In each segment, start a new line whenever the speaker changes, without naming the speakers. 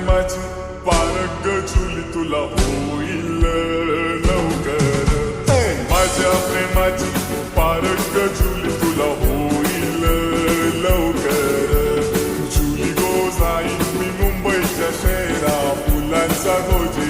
माझ्या प्रेमाची पारग जुली तुला होईल लवकर माझ्या प्रेमाची पारग जुली तुला होईल लवकर. जुली गो जाईल मी मुंबईच्या शहरा फुलांचा
गोजी.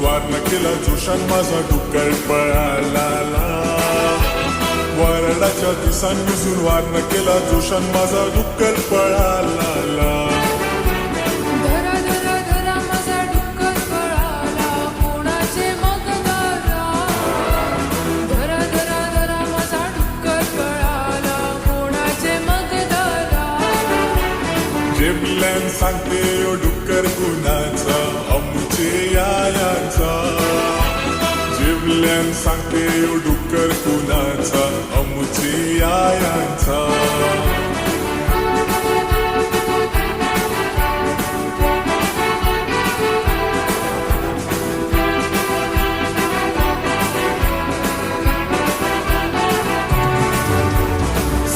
केला जोशान माझा डुक्कर पळाला. वरडाच्या दिसान भिजून वारण केला जोशान माझा डुक्कर पळाला.
धरा धरा धरा माझा डुक्कर
जेबल्यान सांगते ओ डुक्कर कुणाचा अमुची आयांचा.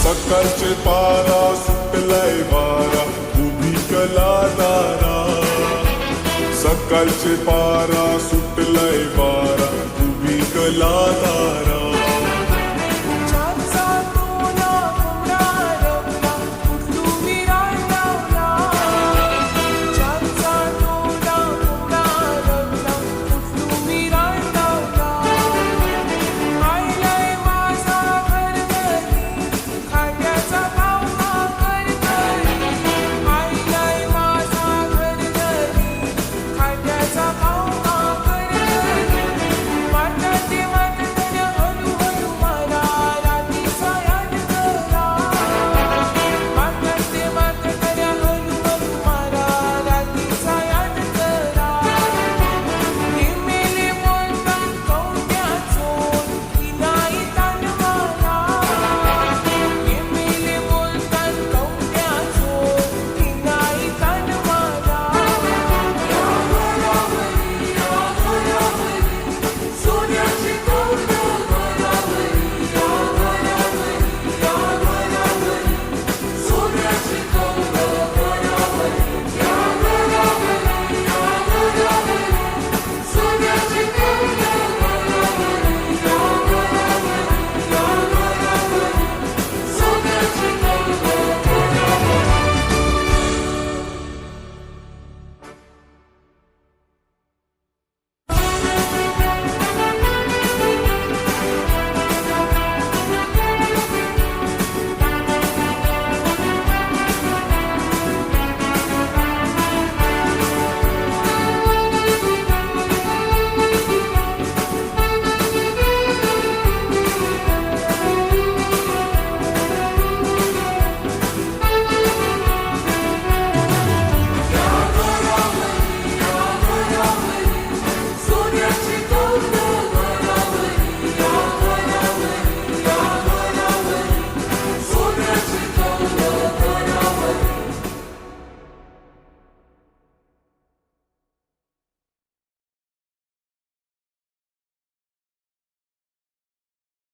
सकाळचे पारा सुटलाय वारा उभी कला दारा. सकाळचे पारा सुटलाय वारा उभी कला दारा